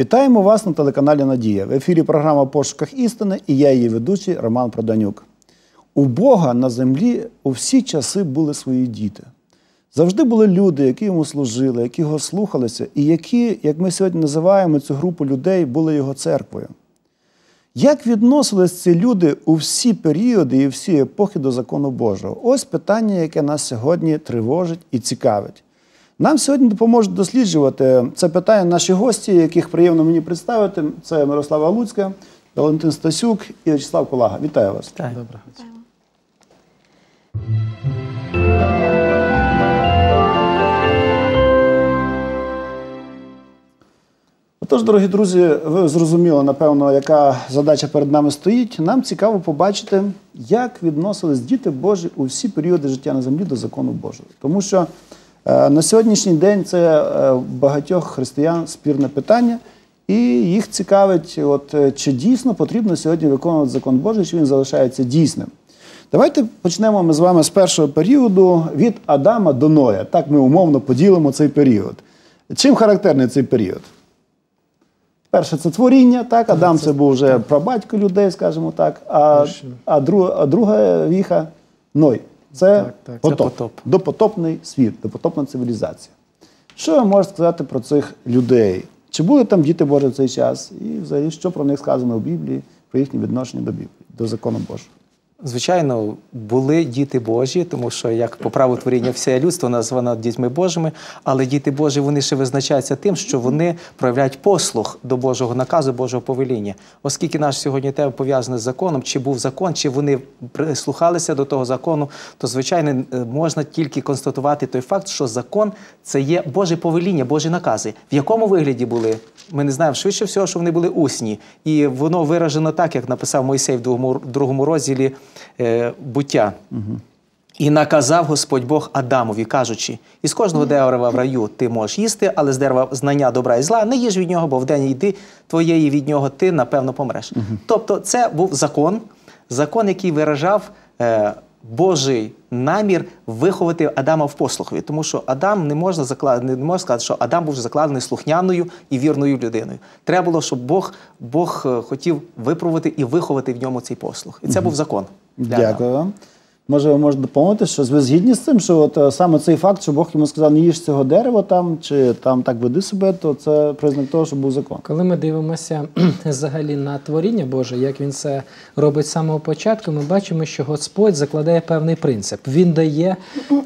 Вітаємо вас на телеканалі Надія. В ефірі програма Пошуках істини і я її ведучий Роман Проданюк. У Бога на землі у всі часи були свої діти. Завжди були люди, які йому служили, які його слухалися, і які, як ми сьогодні називаємо цю групу людей, були його церквою. Як відносились ці люди у всі періоди і всі епохи до закону Божого? Ось питання, яке нас сьогодні тривожить і цікавить. Нам сьогодні допоможуть досліджувати це питання наші гості, яких приємно мені представити. Це Мирослава Луцька, Валентин Стасюк і Вячеслав Колага. Вітаю вас. Так. Доброго. Отож, дорогі друзі, ви зрозуміли, напевно, яка задача перед нами стоїть. Нам цікаво побачити, як відносились діти Божі у всі періоди життя на землі до закону Божого. Тому що на сьогоднішній день це е, багатьох християн спірне питання, і їх цікавить, от, е, чи дійсно потрібно сьогодні виконувати закон Божий, чи він залишається дійсним. Давайте почнемо ми з вами з першого періоду від Адама до Ноя. Так ми умовно поділимо цей період. Чим характерний цей період? Перше це творіння, так, Адам це був вже прабатько людей, скажімо так. А, а, друга, а друга віха Ной. Це, Так, так. потоп, Це потоп. допотопний світ, допотопна цивілізація. Що ви можете сказати про цих людей? Чи були там діти Божі в цей час? І взагалі, що про них сказано в Біблії, про їхнє відношення до Біблії, до закону Божого? Звичайно, були діти Божі, тому що як по праву творіння все людство названо дітьми Божими, але діти Божі вони ще визначаються тим, що вони проявляють послух до Божого наказу, Божого повеління. Оскільки наш сьогодні тема пов'язана з законом, чи був закон, чи вони прислухалися до того закону, то звичайно е, можна тільки констатувати той факт, що закон це є Боже повеління, Божі накази. В якому вигляді були? Ми не знаємо швидше всього, що вони були усні, і воно виражено так, як написав Мойсей в другому, другому розділі е, буття. І наказав Господь Бог Адамові, кажучи: із кожного дерева в раю ти можеш їсти, але з дерева знання добра і зла не їж від нього, бо в день йди твоєї від нього ти напевно помреш. Тобто, це був закон, закон, який виражав е, Божий намір виховати Адама в послухові. Тому що Адам не можна заклад... не можна сказати, що Адам був закладений слухняною і вірною людиною. Треба було, щоб Бог, Бог е, хотів випробувати і виховати в ньому цей послух. І це був закон. Дякую вам. Може, ви можете допомогти, що ви згідні з цим, що от е, саме цей факт, що Бог йому сказав, не їж цього дерева там, чи там так веди себе, то це признак того, що був закон. Коли ми дивимося взагалі на творіння Боже, як він це робить з самого початку, ми бачимо, що Господь закладає певний принцип. Він дає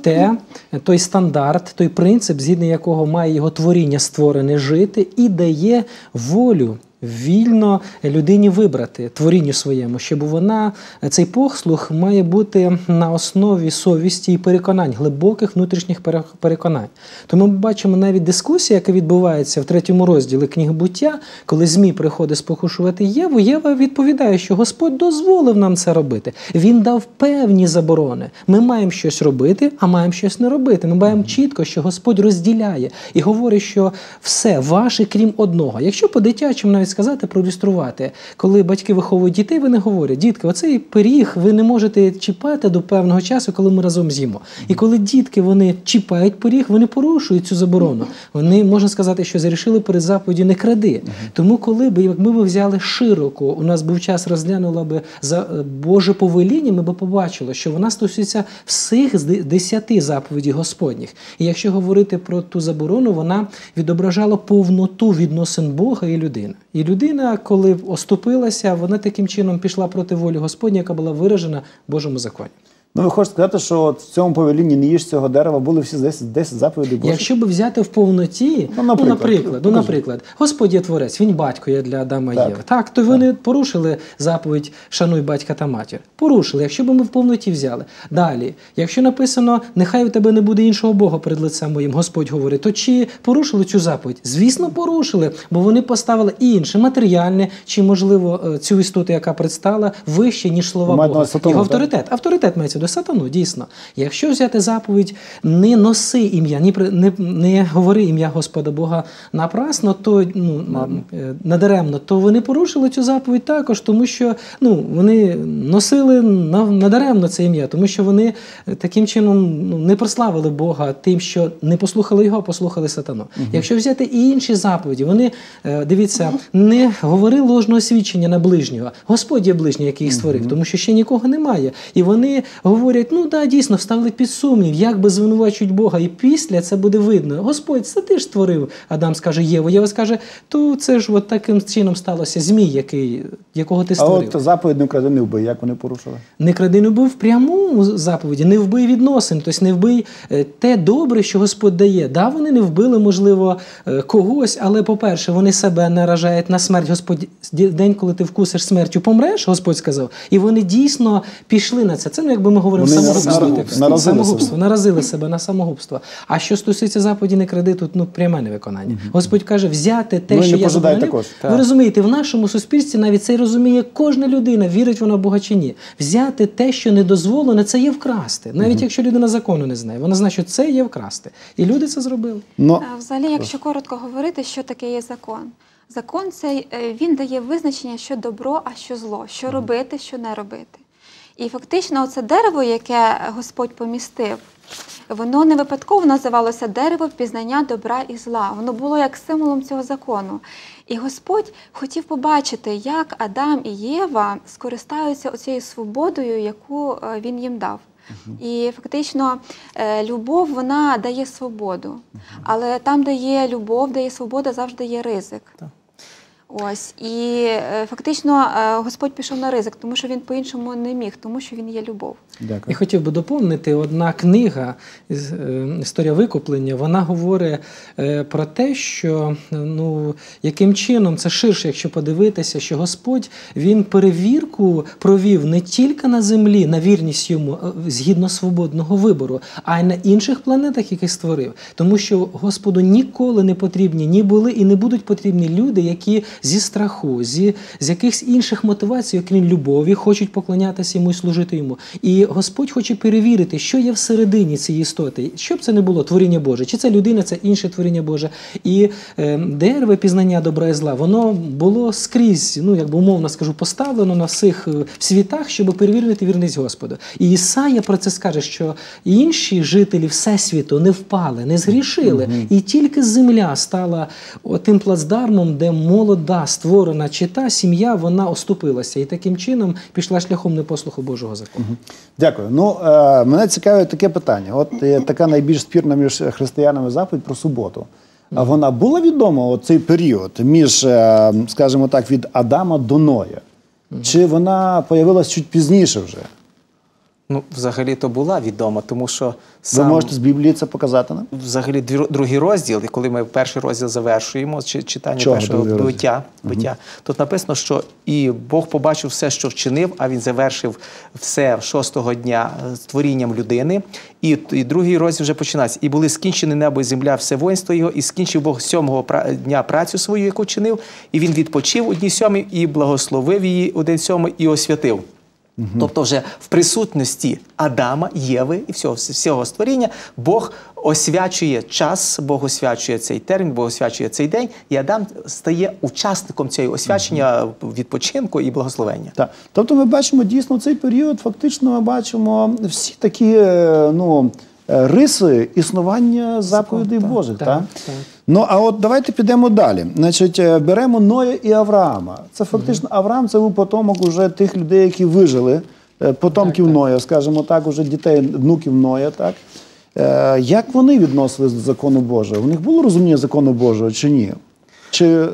те, той стандарт, той принцип, згідно якого має його творіння створене жити, і дає волю. Вільно людині вибрати творінню своєму, щоб вона цей послух має бути на основі совісті і переконань, глибоких внутрішніх переконань. Тому ми бачимо навіть дискусія, яка відбувається в третьому розділі книги буття, коли Змій приходить спокушувати Єву. Єва відповідає, що Господь дозволив нам це робити. Він дав певні заборони. Ми маємо щось робити, а маємо щось не робити. Ми маємо чітко, що Господь розділяє і говорить, що все ваше, крім одного. Якщо по-дитячому навіть сказати, проілюструвати, коли батьки виховують дітей, вони говорять, дітки, оцей пиріг ви не можете чіпати до певного часу, коли ми разом з'їмо. І коли дітки вони чіпають пиріг, вони порушують цю заборону. Вони можна сказати, що зарішили перед заповіді не кради. Тому, коли б якби ми взяли широко, у нас був час розглянула би за е, Боже повеління, ми б побачили, що вона стосується всіх з десяти заповідей Господніх. І якщо говорити про ту заборону, вона відображала повноту відносин Бога і людини. І людина, коли оступилася, вона таким чином пішла проти волі Господня, яка була виражена в Божому законі. Ну, ви хочете сказати, що от в цьому повелінні не їж цього дерева були всі 10, 10 заповідей Божих? Якщо би взяти в повноті, Ну, ну, наприклад, наприклад, ну, наприклад, Господь є творець, він батько є для Адама Так. Єви. Так, то вони порушили заповідь шануй батька та матір. Порушили, якщо б ми в повноті взяли. Далі, якщо написано, нехай у тебе не буде іншого Бога перед лицем моїм, Господь говорить, то чи порушили цю заповідь? Звісно, порушили, бо вони поставили інше, матеріальне, чи можливо е, цю істоту, яка предстала, вище, ніж слова Бога. Його так? авторитет. Авторитет мається. Буде сатану, дійсно. Якщо взяти заповідь, не носи ім'я, ні не, не говори ім'я Господа Бога напрасно, то ну, е, надаремно, то вони порушили цю заповідь також, тому що ну, вони носили на- надаремно це ім'я, тому що вони е, таким чином ну, не прославили Бога тим, що не послухали його, а послухали сатану. Якщо взяти і інші заповіді, вони е, дивіться, не говори ложного свідчення на ближнього. Господь є ближній, який їх створив, тому що ще нікого немає. І вони говорять: ну да, дійсно, вставили під сумнів, як би звинувачують Бога. І після це буде видно. Господь, це ти ж створив. Адам скаже Єву. Єва скаже, то це ж от таким чином сталося змій, який, якого ти А от заповідь не вкради, не вбий, як вони порушили? Не кради не вбив в прямому заповіді, не вбий відносин, тобто не вбий е, те добре, що Господь дає. Да, вони не вбили, можливо, е, когось, але, по-перше, вони себе наражають на смерть. Господь день, коли ти вкусиш смертю, помреш, Господь сказав. І вони дійсно пішли на це. Це ну, якби ми говоримо Вони самогубство. нар- таке. наразили самогубство, себе. наразили себе на самогубство. А що стосується заповіді, не кради, тут ну пряме невиконання. Господь каже, взяти те, Ну, що я заборонив. також. Ви Так. розумієте, в нашому суспільстві навіть це розуміє кожна людина, вірить вона в Бога чи ні. Взяти те, що не дозволено, це є вкрасти. Навіть якщо людина закону не знає, вона знає, що це є вкрасти. І люди це зробили. Ну, А Взагалі, якщо коротко говорити, що таке є закон. Закон це е, він дає визначення, що добро, а що зло, що робити, що не робити. І фактично, це дерево, яке Господь помістив, воно не випадково називалося дерево пізнання добра і зла. Воно було як символом цього закону. І Господь хотів побачити, як Адам і Єва скористаються оцією свободою, яку е, він їм дав. І фактично е, любов вона дає свободу. Але там, де є любов, де є свобода, завжди є ризик. Ось і е, фактично е, Господь пішов на ризик, тому що він по-іншому не міг, тому що він є любов. І хотів би доповнити одна книга з- е, Історія викуплення. Вона говорить про те, що ну яким чином це ширше, якщо подивитися, що Господь він перевірку провів не тільки на землі, на вірність йому згідно свободного вибору, а й на інших планетах, яких створив. Тому що Господу ніколи не потрібні ні були і не будуть потрібні люди, які зі страху, зі з якихось інших мотивацій, окрім любові, хочуть поклонятися йому і служити йому. І Господь хоче перевірити, що є всередині цієї істоти, щоб це не було творіння Боже, чи це людина, це інше творіння Боже. І е, дерево пізнання добра і зла, воно було скрізь, ну якби умовно скажу, поставлено на всіх е, світах, щоб перевірити вірність Господу. І Ісая про це скаже, що інші жителі Всесвіту не впали, не згрішили, і тільки земля стала тим плацдармом, де молода створена чита, сім'я, вона оступилася і таким чином пішла шляхом непослуху Божого закону. Дякую. Ну, е, мене цікавить таке питання. От така найбільш спірна між християнами заповідь про суботу. А вона була відома от цей період між, е, скажімо так, від Адама до Ноя? Чи вона появилась чуть пізніше вже? Ну, взагалі то була відома, тому що Ви можете з Біблії це показати нам? взагалі другий розділ, і коли ми перший розділ завершуємо, чи- читання Чого першого биття, биття, тут написано, що і Бог побачив все, що вчинив, а він завершив все шостого дня з творінням людини. І, і другий розділ вже починається. І були скінчені небо і земля, все воїнство його, і скінчив Бог сьомого пра- дня працю свою, яку чинив, і він відпочив у дні сьомій, і благословив її у день сьомий, і освятив. Тобто, вже в присутності Адама, Єви і всього, всього створіння Бог освячує час, Бог освячує цей термін, Бог освячує цей день, і Адам стає учасником цього освячення, відпочинку і благословення. Так. Тобто ми бачимо дійсно цей період, фактично ми бачимо всі такі е, ну, риси існування заповідей так, Божих. так, Так, так. Ну а от давайте підемо далі. Значить, е, беремо Ноя і Авраама. Це фактично Авраам це був потомок уже тих людей, які вижили, е, потомків Ноя, скажімо так, уже дітей, внуків Ноя. Так? Е, Як вони відносились до закону Божого? У них було розуміння закону Божого чи ні? Чи, е,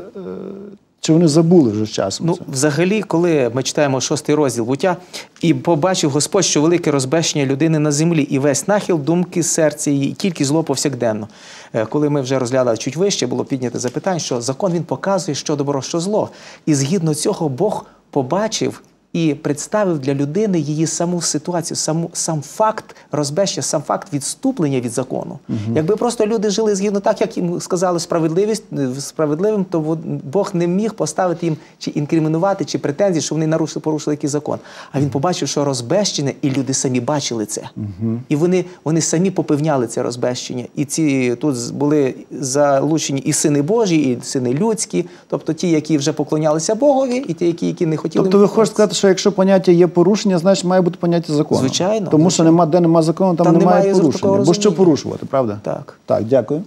чи вони забули вже часом? Ну, це? взагалі, коли ми читаємо шостий розділ буття, і побачив Господь, що велике розбещення людини на землі, і весь нахил думки серця її, і тільки зло повсякденно. Е, Коли ми вже розглядали чуть вище, було піднято запитання, що закон він показує, що добро, що зло. І згідно цього Бог побачив і представив для людини її саму ситуацію, саму сам факт розбещення, сам факт відступлення від закону. Якби просто люди жили згідно так, як їм сказали справедливість е, справедливим, то Бог не міг поставити їм чи інкримінувати, чи претензії, що вони нарушили, порушили якийсь закон. А він побачив, що розбещення, і люди самі бачили це. І вони, вони самі попевняли це розбещення. І ці тут були залучені і сини Божі, і сини людські, тобто ті, які вже поклонялися Богові, і ті, які, які не хотіли. Тобто ви хочете сказати, що якщо поняття є порушення, значить має бути поняття закону. Звичайно, Тому що нема, де нема закону, там, Там немає немає порушення. Бо що порушувати, правда? Так. Так, дякую.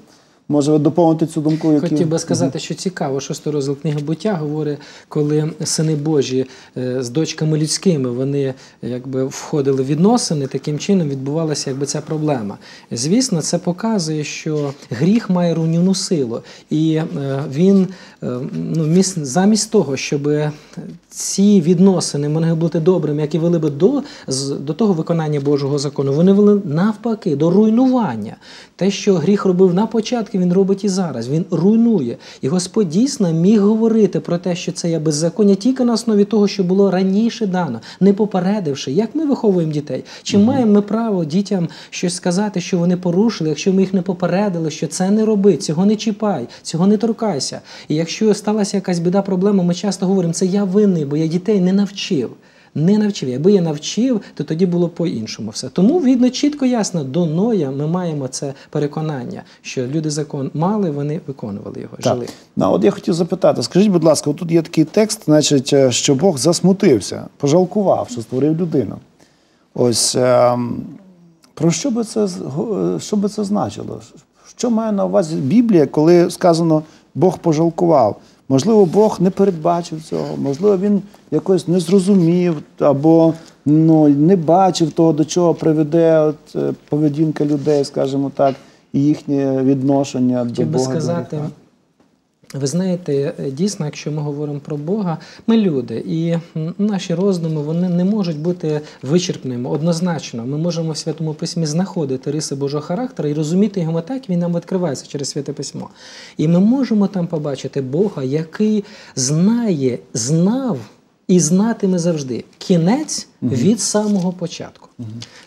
Може ви доповнити цю думку, яку... Хотів би сказати, що цікаво, шостий розділ книги буття говорить, коли сини Божі е, з дочками людськими вони якби входили в відносини, таким чином відбувалася якби ця проблема. Звісно, це показує, що гріх має руйнівну силу, і е, він е, ну, міс- замість того, щоб ці відносини могли бути добрими, які вели би до, до того виконання Божого закону, вони вели навпаки до руйнування. Те, що гріх робив на початку, він робить і зараз. Він руйнує. І Господь дійсно міг говорити про те, що це є беззаконня тільки на основі того, що було раніше дано, не попередивши, як ми виховуємо дітей. Чи маємо ми право дітям щось сказати, що вони порушили, якщо ми їх не попередили, що це не роби, цього не чіпай, цього не торкайся. І якщо сталася якась біда, проблема, ми часто говоримо, це я винний, бо я дітей не навчив. Не навчив. Якби я навчив, то тоді було по-іншому все. Тому видно чітко ясно, до Ноя ми маємо це переконання, що люди закон мали, вони виконували його, Так. жили. Ну, от я хотів запитати, скажіть, будь ласка, тут є такий текст, значить, е, що Бог засмутився, пожалкував, що створив людину. Ось ем, про що би це е, що би це значило? Що має на увазі Біблія, коли сказано Бог пожалкував? Можливо, Бог не передбачив цього, можливо, він якось не зрозумів або ну, не бачив того, до чого приведе от, е, поведінка людей, скажімо так, і їхнє відношення до Хотів би Бога. сказати, гріха. Ви знаєте, е, дійсно, якщо ми говоримо про Бога, ми люди, і наші роздуми вони не можуть бути вичерпними однозначно. Ми можемо в святому письмі знаходити риси Божого характеру і розуміти його так, він нам відкривається через святе письмо. І ми можемо там побачити Бога, який знає, знав. І знатиме завжди кінець від самого початку.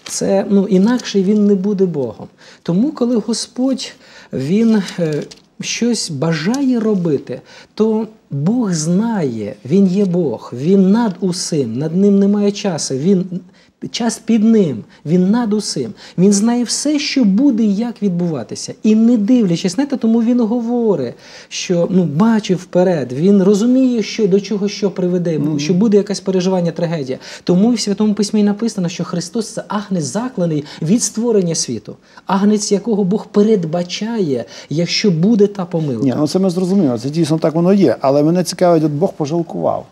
Це ну інакше він не буде Богом. Тому, коли Господь він е, щось бажає робити, то Бог знає, він є Бог, він над усім, над ним немає часу. Він час під ним, він над усім. Він знає все, що буде і як відбуватися. І не дивлячись, знаєте, тому він говорить, що ну, бачив вперед, він розуміє, що до чого що приведе, що буде якась переживання, трагедія. Тому і в Святому Письмі написано, що Христос це агнець закланий від створення світу, агнець, якого Бог передбачає, якщо буде та помилка. Ні, ну це ми зрозуміли, це дійсно так воно є. Але мене цікавить, от Бог пожалкував.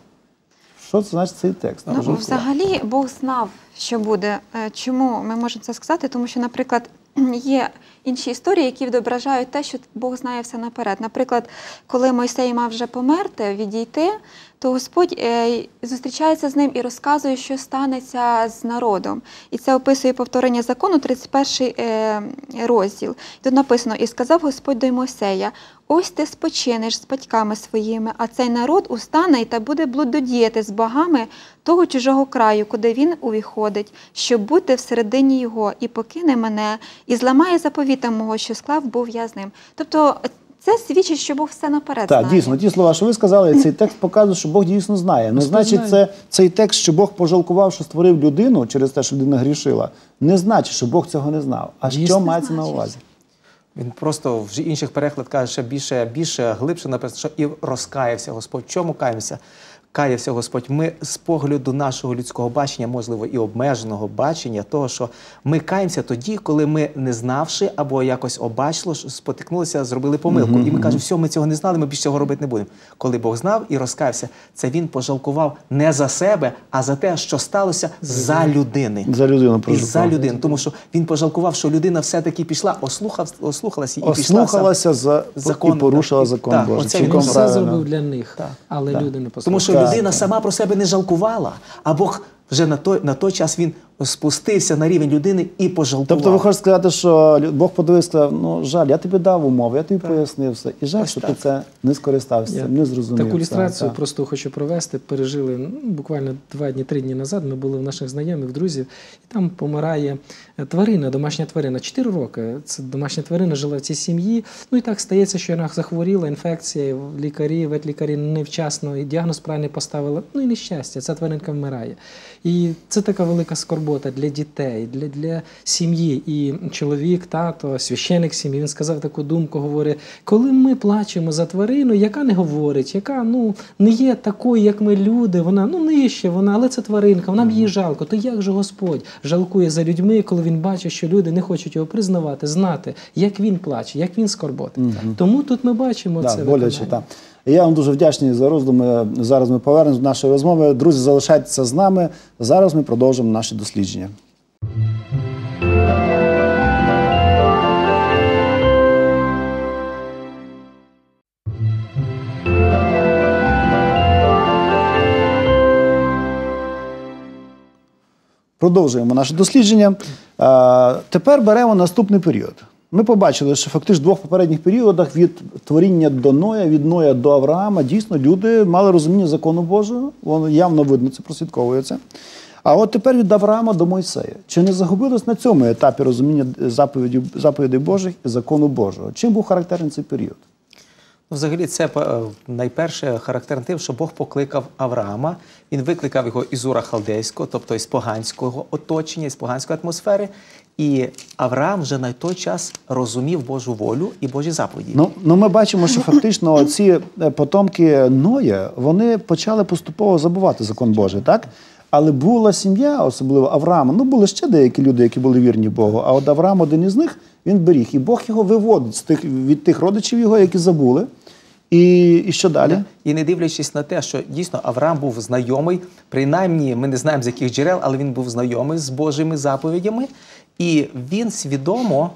Що це значить цей текст? Ну, взагалі Бог знав, що буде. Е, Чому ми можемо це сказати? Тому що, наприклад, є інші історії, які відображають те, що Бог знає все наперед. Наприклад, коли Мойсей мав вже померти, відійти, то Господь е, зустрічається з ним і розказує, що станеться з народом. І це описує повторення закону, 31 е, розділ. Тут написано: І сказав Господь до Мойсея: Ось ти спочинеш з батьками своїми, а цей народ устане і та буде блудодіяти з богами того чужого краю, куди він увіходить, щоб бути всередині його, і покине мене, і зламає заповіта мого, що склав був я з ним. Тобто це свідчить, що Бог все наперед Так, знає. дійсно, ті слова, що ви сказали, цей текст показує, що Бог дійсно знає. Не значить, це цей текст, що Бог пожалкував, що створив людину через те, що людина грішила, не значить, що Бог цього не знав. А що мається на значить. увазі? Він просто в інших перекладах каже, ще більше, більше глибше написано, що і розкаявся Господь. Чому каємося? Каявся Господь. Ми з погляду нашого людського бачення, можливо, і обмеженого бачення, того, що ми каємося тоді, коли ми, не знавши або якось обачило, спотикнулися, зробили помилку. І ми кажемо, все, ми цього не знали, ми більше цього робити не будемо. Коли Бог знав і розкаявся, це він пожалкував не за себе, а за те, що сталося за людини. За людину І за людину, тому що він пожалкував, що людина все-таки пішла, ослухав, ослухалася і пішла. Ослухалася за закон, і порушила так, закон так, Божий. оце Він все зробив для них, Так, але так. люди не Тому послухали. що Так, людина сама про себе не жалкувала, а Бог вже на той, на той час він спустився на рівень людини і пожалкував. Тобто ви хочете сказати, що Бог подивився, сказав, ну жаль, я тобі дав умови, я тобі пояснив все. І жаль, Ось що ти це не скористався, Я не зрозумів. Таку ілюстрацію Так, так. просто хочу провести. Пережили ну, буквально два дні, три дні назад. Ми були в наших знайомих, друзів, і там помирає е, тварина, домашня тварина. Чотири роки. Це домашня тварина жила в цій сім'ї. Ну і так стається, що вона захворіла, інфекція, лікарі, ветлікарі невчасно і діагноз правильний поставили. Ну і нещастя, ця тваринка вмирає. І це така велика скорбота для дітей, для, для сім'ї. І чоловік, тато, священик сім'ї, він сказав таку думку, говорить, коли ми плачемо за тварину, яка не говорить, яка ну не є такою, як ми люди, вона ну нижче, вона, але це тваринка, вона її жалко. То як же Господь жалкує за людьми, коли він бачить, що люди не хочуть його признавати, знати, як він плаче, як він скорботить. Тому тут ми бачимо Да, це боляче, виконання. так. Я вам дуже вдячний за роздуми. Зараз ми повернемось до нашої розмови. Друзі, залишайтеся з нами. Зараз ми продовжимо наші дослідження. Продовжуємо наше дослідження. Е, Тепер беремо наступний період. Ми побачили, що фактично в двох попередніх періодах від творіння до Ноя, від Ноя до Авраама, дійсно люди мали розуміння закону Божого. Воно явно видно, це прослідковується. А от тепер від Авраама до Мойсея. Чи не загубилось на цьому етапі розуміння заповідей, заповідей Божих і закону Божого? Чим був характерний цей період? Взагалі, це е, найперше характерно тим, що Бог покликав Авраама. Він викликав його із Ура Халдейського, тобто із поганського оточення, із поганської атмосфери. І Авраам вже на той час розумів Божу волю і Божі заповіді. Ну, ну ми бачимо, що фактично ці е, потомки Ноя вони почали поступово забувати закон Божий, так? Але була сім'я, особливо Авраама. Ну, були ще деякі люди, які були вірні Богу. А от Авраам, один із них, він беріг. І Бог його виводить з тих, від тих родичів його, які забули. І, і що далі? І не дивлячись на те, що дійсно Авраам був знайомий, принаймні ми не знаємо з яких джерел, але він був знайомий з Божими заповідями, і він свідомо,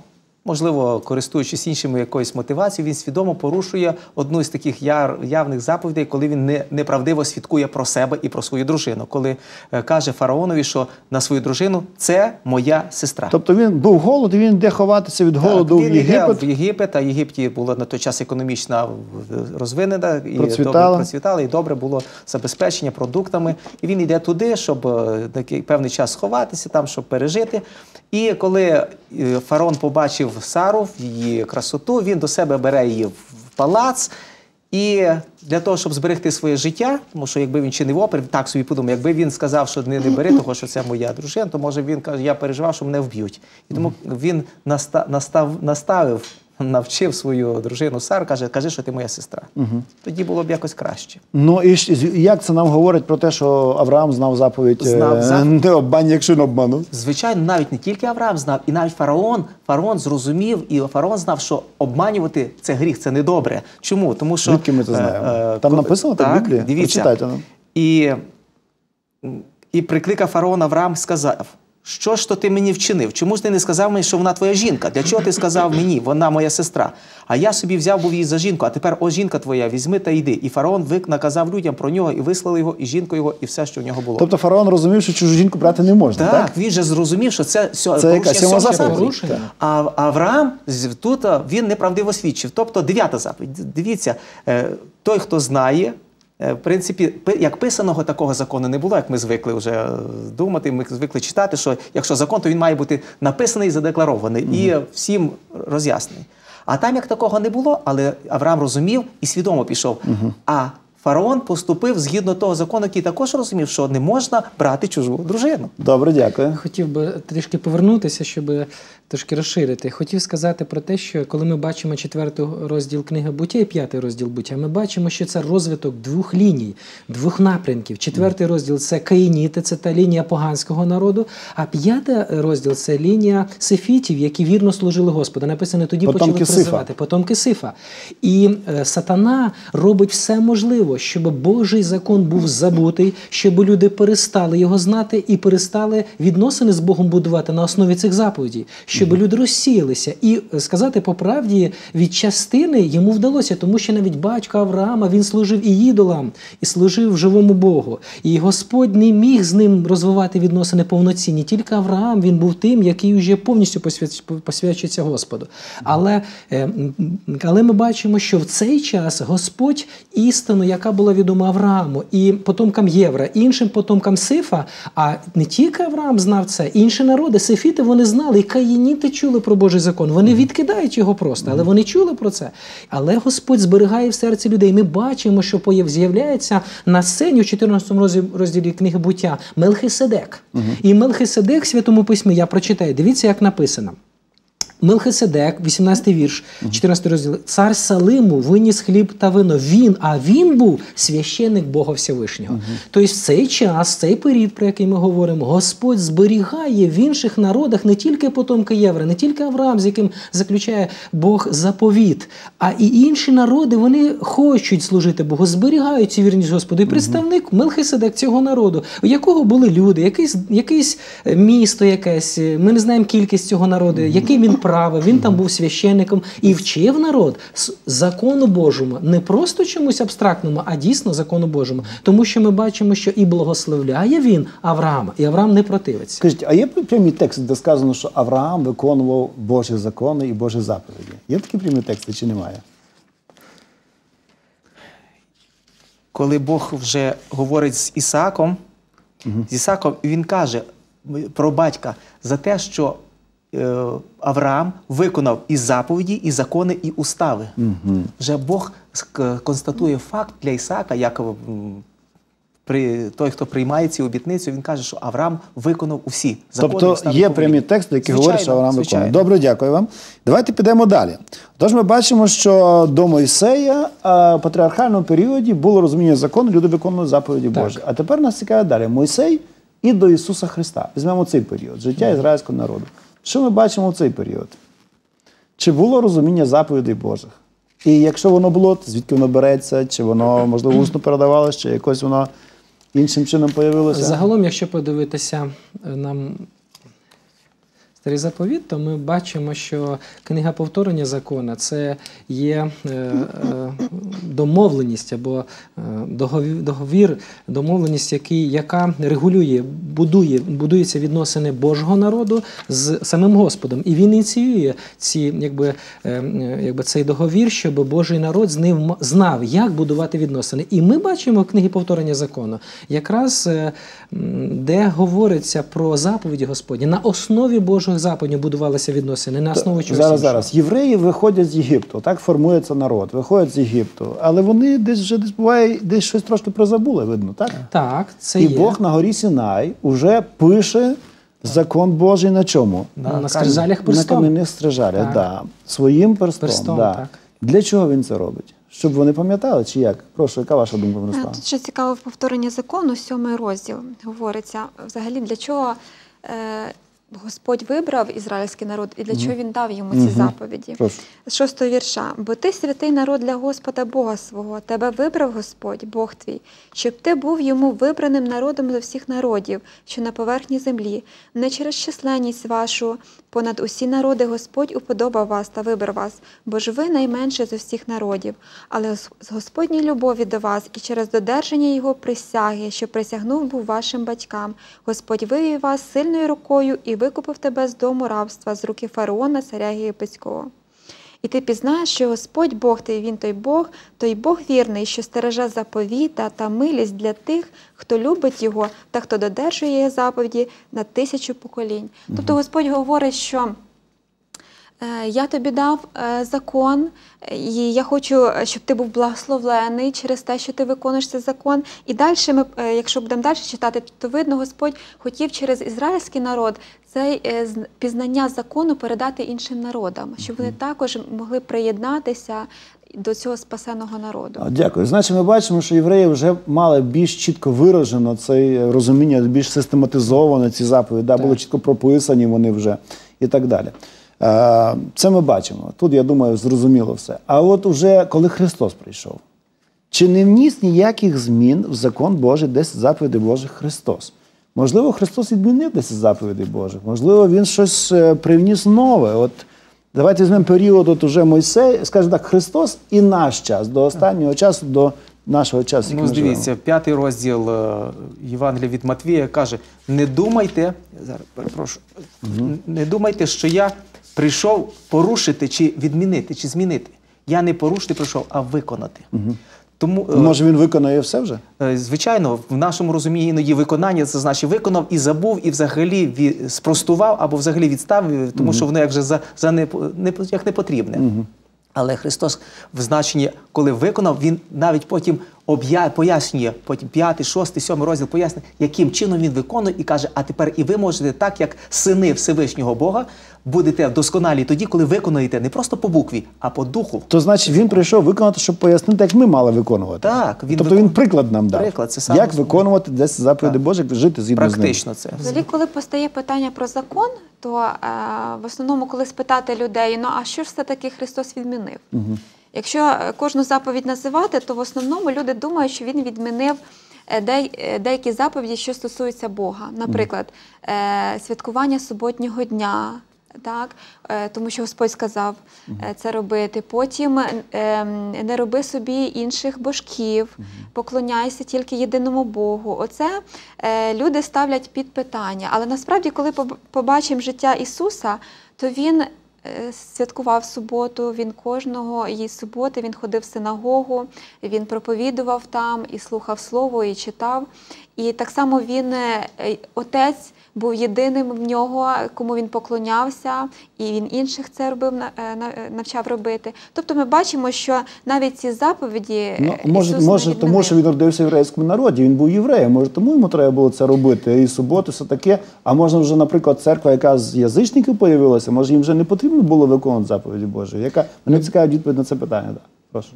можливо, користуючись іншими якоюсь мотивацією, він свідомо порушує одну з таких явних заповідей, коли він не, неправдиво свідкує про себе і про свою дружину, коли е, каже фараонові, що на свою дружину це моя сестра. Тобто він був голод, і він йде ховатися від голоду Так, в він йде Єгипет. в Єгипет, а Єгипті була на той час економічна в- розвинена і Процвітала. добре процвітала, і добре було забезпечення продуктами. І він йде туди, щоб е, такий певний час сховатися, там, щоб пережити. І коли е, фараон побачив Сару, в її красоту, він до себе бере її в палац. І для того, щоб зберегти своє життя, тому що якби він чинив опір, так собі подумав, якби він сказав, що не, не бери того, що це моя дружина, то може він каже, я переживав, що мене вб'ють. І тому він наста, настав, наставив, навчив свою дружину Сару, каже, кажи, що ти моя сестра. Тоді було б якось краще. Ну і як це нам говорить про те, що Авраам знав заповідь Знав е, не обмань, якщо не обманув? Звичайно, навіть не тільки Авраам знав, і навіть фараон. Фараон зрозумів, і фараон знав, що обманювати це гріх, це недобре. Чому? Тому що Звідки ми це е, знаємо? е, Там написано так в Біблії? Дивіться. Прочитайте нам. І, і прикликав фараон Авраам, сказав. Що ж то ти мені вчинив? Чому ж ти не сказав мені, що вона твоя жінка? Для чого ти сказав мені, вона моя сестра? А я собі взяв був її за жінку, а тепер о жінка твоя, візьми та йди. І фараон вик наказав людям про нього і вислали його, і жінку його, і все, що в нього було. Тобто фараон розумів, що чужу жінку брати не можна, Так, так? він же зрозумів, що це, сьо- Це яка? порушення Сьома заповідь? А Авраам з- тут він неправдиво свідчив. Тобто дев'ята заповідь. Дивіться, е, той, хто знає, в принципі, як писаного такого закону не було, як ми звикли вже е, думати, ми звикли читати, що якщо закон, то він має бути написаний, задекларований і всім роз'яснений. А там як такого не було, але Авраам розумів і свідомо пішов. А фараон поступив згідно того закону, який також розумів, що не можна брати чужу дружину. Добре, дякую. Хотів би трішки повернутися, щоб трошки розширити. Хотів сказати про те, що коли ми бачимо четвертий розділ книги буття і п'ятий розділ буття, ми бачимо, що це розвиток двох ліній, двох напрямків. Четвертий розділ це каїніти, це та лінія поганського народу. А п'ятий розділ це лінія сефітів, які вірно служили Господу. Написано тоді Потомки почали Сифа. призивати потомки Сифа. І е, сатана робить все можливе, щоб Божий закон був забутий, щоб люди перестали його знати і перестали відносини з Богом будувати на основі цих заповідей, щоб люди розсіялися. І е, сказати по правді, від частини йому вдалося, тому що навіть батько Авраама він служив і ідолам, і служив живому Богу. І Господь не міг з ним розвивати відносини повноцінні. Тільки Авраам він був тим, який вже повністю посвячується Господу. Але, е, але ми бачимо, що в цей час Господь істину, яка була відома Аврааму, і потомкам Євра, і іншим потомкам Сифа, а не тільки Авраам знав це, інші народи, сифіти, вони знали, і каїніти чули про Божий закон. Вони відкидають його просто, але вони чули про це. Але Господь зберігає в серці людей. Ми бачимо, що з'являється на сцені у 14 розділі, книги буття Мелхиседек. І Мелхиседек в Святому Письмі я прочитаю. Дивіться, як написано. Мелхиседек, 18 вірш, 14 розділ. Цар Салиму виніс хліб та вино. Він, а він був священник Бога Всевишнього. Тобто, в цей час, цей період, про який ми говоримо, Господь зберігає в інших народах не тільки потомки Євра, не тільки Авраам, з яким заключає Бог заповіт, а і інші народи вони хочуть служити Богу, зберігають цю вірність Господу. І представник Мелхиседек цього народу, у якого були люди, якийсь, якийсь е, місто, якесь, е, ми не знаємо кількість цього народу, який він правив, він там був священником і вчив народ закону Божому, не просто чомусь абстрактному, а дійсно закону Божому. Тому що ми бачимо, що і благословляє він Авраама, і Авраам не противиться. Скажіть, а є прямі тексти, де сказано, що Авраам виконував Божі закони і Божі заповіді? Є такі прямі тексти чи немає? коли Бог вже говорить з Ісаком, з Ісаком, він каже про батька за те, що Авраам виконав і заповіді, і закони, і устави. Вже Бог констатує факт для Ісака, як при, той, хто приймає ці обітницю, він каже, що Авраам виконав усі закони. Тобто устави є прямі тексти, які Звичайно, говорять, що Авраам звичайно. виконує. Добре, дякую вам. Давайте підемо далі. Тож ми бачимо, що до Мойсея в патріархальному періоді було розуміння закону, люди виконували заповіді Божі. А тепер нас цікавить далі. Мойсей і до Ісуса Христа. Візьмемо цей період, життя ізраїльського народу. Що ми бачимо в цей період? Чи було розуміння заповідей Божих? І якщо воно було, то звідки воно береться, чи воно, можливо, усно передавалося, чи якось воно іншим чином появилося? Загалом, якщо подивитися е, нам старий заповіт, то ми бачимо, що книга повторення закона це є е, е, домовленість або е, договір, домовленість, яка регулює, будує, будуються відносини Божого народу з самим Господом. І він ініціює ці, якби, цей договір, щоб Божий народ з ним знав, як будувати відносини. І ми бачимо в книгі повторення закону, якраз де говориться про заповіді Господні. На основі Божих заповідей будувалися відносини, на основі чогось Зараз, зараз. Євреї виходять з Єгипту, так формується народ, виходять з Єгипту. Але вони десь вже десь буває, десь щось трошки прозабули, видно, так? Так, це І є. Бог на горі Сінай уже пише закон Божий на чому? на, На на скрижалях На кам'яних стражалях, Так. да. своїм перстом. Перстом, да. так. Для чого він це робить? Щоб вони пам'ятали, чи як? Прошу, яка ваша думка, Е, Мирослава? Тут ще цікаво в повторенні закону, сьомий розділ говориться взагалі для чого е, Господь вибрав ізраїльський народ і для чого він дав йому ці заповіді. З шостого вірша. Бо ти святий народ для Господа Бога свого, тебе вибрав Господь, Бог твій, щоб ти був йому вибраним народом з всіх народів, що на поверхні землі, не через численність вашу, понад усі народи Господь уподобав вас та вибрав вас, бо ж ви найменше з усіх народів, але з Господній любові до вас і через додержання його присяги, що присягнув був вашим батькам, Господь вивів вас сильною рукою і викупив тебе з дому рабства, з руки фараона, царя Єгипетського. І ти пізнаєш, що Господь Бог твій, він той Бог, той Бог вірний, що стереже заповіта та милість для тих, хто любить його та хто додержує заповіді на тисячу поколінь. Тобто Господь говорить, що Е, Я тобі дав е, закон, і я хочу, щоб ти був благословлений через те, що ти виконуєш цей закон. І далі, ми, е, якщо будемо далі читати, то видно, Господь хотів через ізраїльський народ це е, пізнання закону передати іншим народам, щоб вони також могли приєднатися до цього спасеного народу. Дякую. Значить, ми бачимо, що євреї вже мали більш чітко виражено це розуміння, більш систематизовано ці заповіді, да, були чітко прописані вони вже і так далі. Е, Це ми бачимо. Тут, я думаю, зрозуміло все. А от уже коли Христос прийшов, чи не вніс ніяких змін в закон Божий 10 заповідей Божих Христос? Можливо, Христос відмінив 10 заповідей Божих, можливо, Він щось е, привніс нове. От давайте візьмемо період от уже Мойсей, скажімо так, Христос і наш час, до останнього часу, до нашого часу. Ну, дивіться, п'ятий розділ е, Євангелія від Матвія каже: не думайте, зараз перепрошую, не думайте, що я прийшов порушити чи відмінити, чи змінити. Я не порушити прийшов, а виконати. Тому е, Може, він виконає все вже? Е, Звичайно, в нашому розумінні іноді виконання це значить виконав і забув, і взагалі ві- спростував або взагалі відставив, тому що воно як вже за, за не, не, як не потрібне. Але Христос в значенні, коли виконав, Він навіть потім об'я... пояснює, потім п'ятий, шостий, сьомий розділ пояснює, яким чином він виконує, і каже: а тепер і ви можете так, як сини Всевишнього Бога, будете вдосконалі тоді, коли виконуєте не просто по букві, а по духу. То значить він прийшов виконати, щоб пояснити, як ми мали виконувати. Так, він тобто викон- він приклад нам дав. Приклад, це саме як основне. виконувати 10 заповідей Божих, як жити згідно з ним. Практично це. Взагалі, коли постає питання про закон, то е, в основному, коли спитати людей, ну а що ж все-таки Христос відмінив? Якщо е, кожну заповідь називати, то в основному люди думають, що він відмінив е, е, деякі заповіді, що стосуються Бога. Наприклад, святкування суботнього дня. Так, е, тому що Господь сказав е, це робити. Потім е, ем, не роби собі інших божків, поклоняйся тільки єдиному Богу. Оце люди ставлять під питання. Але насправді, коли поб- побачимо життя Ісуса, то Він святкував суботу, він кожного її суботи він ходив в синагогу, він проповідував там і слухав слово, і читав. І так само він, е, е, отець, був єдиним в нього, кому він поклонявся, і він інших це робив, на- е, на- навчав робити. Тобто ми бачимо, що навіть ці заповіді Ну, може, Ісус може тому що він родився в єврейському народі, він був євреєм, може, тому йому треба було це робити. І суботу, все таке. А можна вже, наприклад, церква, яка з язичників появилася, може їм вже не потрібно було виконувати заповіді Божі. Яка мене цікавить відповідь на це питання. Да. Прошу.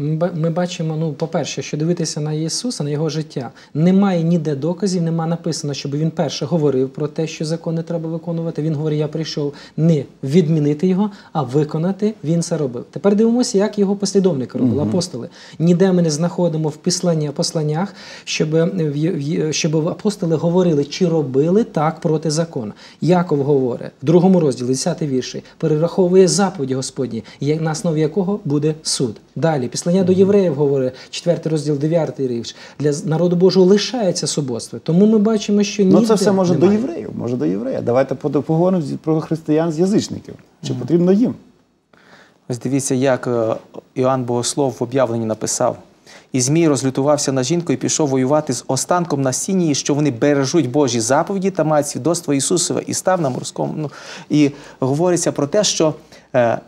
Ми ба- Ми бачимо, ну, по-перше, що дивитися на Ісуса, на його життя. Немає ніде доказів, нема написано, щоб він перше говорив про те, що закони треба виконувати. Він говорить, я прийшов не відмінити його, а виконати. Він це робив. Тепер дивимося, як його послідовники робили, апостоли. Ніде ми не знаходимо в післанні, посланнях, щоб, е, щоб апостоли говорили, чи робили так проти закону. Яков говорить в другому розділі, 10 вірші, перераховує заповіді Господні, на основі якого буде суд. Далі, післання до євреїв говорить, 4 розділ, 9 вірш. Для народу Божого лишається суботство. Тому ми бачимо, що ніде Ну це все може немає. до євреїв, може до євреїв. Давайте поговоримо про християн з язичників. Чи потрібно їм? Ось дивіться, як е, Іоанн Богослов в об'явленні написав. І Змій розлютувався на жінку і пішов воювати з останком на сіні, що вони бережуть Божі заповіді та мають свідоцтво Ісусове, і став на морському. Ну, і говориться про те, що е,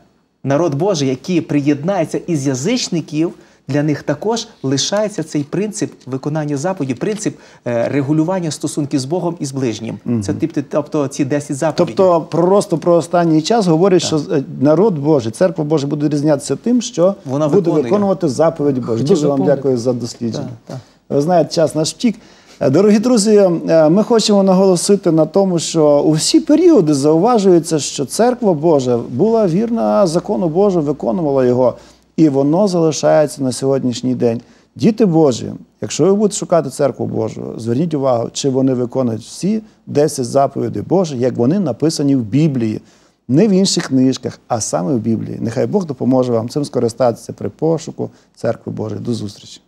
народ Божий, який приєднається із язичників, для них також лишається цей принцип виконання заповідей, принцип е, регулювання стосунків з Богом і з ближнім. Це тип- тобто ці 10 заповідей. Тобто пророцтво про останній час говорить, що е, народ Божий, церква Божа буде різнятися тим, що Вона буде виконує. виконувати заповіді Божі. Хотів Дуже вам дякую за дослідження. Так, Ви знаєте, час наш втік. Дорогі друзі, е, ми хочемо наголосити на тому, що у всі періоди зауважується, що церква Божа була вірна закону Божу, виконувала його, і воно залишається на сьогоднішній день. Діти Божі, якщо ви будете шукати церкву Божу, зверніть увагу, чи вони виконують всі 10 заповідей Божих, як вони написані в Біблії. Не в інших книжках, а саме в Біблії. Нехай Бог допоможе вам цим скористатися при пошуку церкви Божої. До зустрічі.